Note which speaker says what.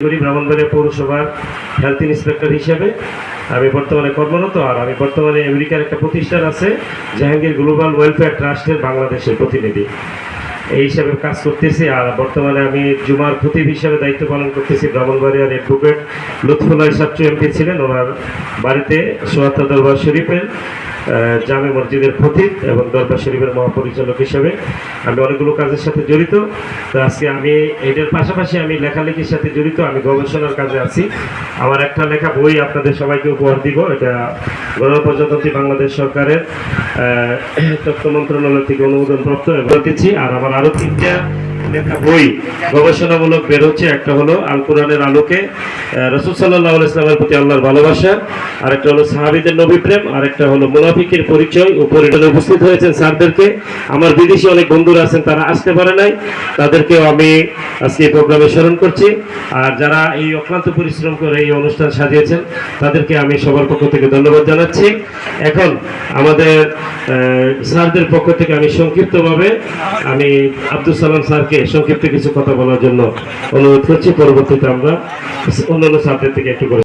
Speaker 1: করি ব্রাহ্মণবাড়িয়া পৌরসভার health inspector হিসেবে আমি বর্তমানে কর্মরত আর আমি বর্তমানে আমেরিকার একটা প্রতিষ্ঠান আছে, জাহাঙ্গীর গ্লোবাল ওয়েলফেয়ার ট্রাস্টের বাংলাদেশের প্রতিনিধি। এই হিসাবে কাজ করতেছি আর বর্তমানে আমি জুমার খতিব হিসাবে দায়িত্ব পালন করতেছি ব্রাহ্মণবাড়িয়ার অ্যাডভোকেট লুৎফুল্লাহ সাচ্চু এমপি ছিলেন। ওনার বাড়িতে সোয়াত্তা দরবার শরীফের জামে মসজিদের খতিব এবং দরবার শরীফের মহাপরিচালক হিসেবে আমি অনেকগুলো কাজের সাথে জড়িত। তো আজকে আমি এটার পাশাপাশি আমি লেখালেখির সাথে জড়িত, আমি গবেষণার কাজে আছি। আমার একটা লেখা বই আপনাদের সবাইকে উপহার দিব, এটা গণপ্রজাতন্ত্রী বাংলাদেশ সরকারের তথ্য মন্ত্রণালয় থেকে অনুমোদন প্রাপ্ত বলতেছি আর আমার আরও তিনটা বই গবেষণামূলক বের হচ্ছে। একটা হলো আল কোরআনের আলোকে। রসুল সাল্লাহ ইসলামের প্রতি আল্লাহর ভালোবাসা। আরেকটা হলো সাহাবিদের নবী প্রেম। আরেকটা হলো মুনাফিকের পরিচয়। ও পরিণামে উপস্থিত হয়েছেন স্যারদেরকে। আমার বিদেশি অনেক বন্ধুরা আছেন, তারা আসতে পারে নাই। তাদেরকেও আমি আজকে এই প্রোগ্রামে স্মরণ করছি। আর যারা এই অক্লান্ত পরিশ্রম করে এই অনুষ্ঠান সাজিয়েছেন, তাদেরকে আমি সবার পক্ষ থেকে ধন্যবাদ জানাচ্ছি। এখন আমাদের স্যারদের পক্ষ থেকে আমি সংক্ষিপ্তভাবে আমি আব্দুল সালাম স্যারকে সংক্ষিপ্ত কিছু কথা বলার জন্য অনুরোধ করছি। পরবর্তীতে আমরা অন্যান্য সাবজেক্ট থেকে একটু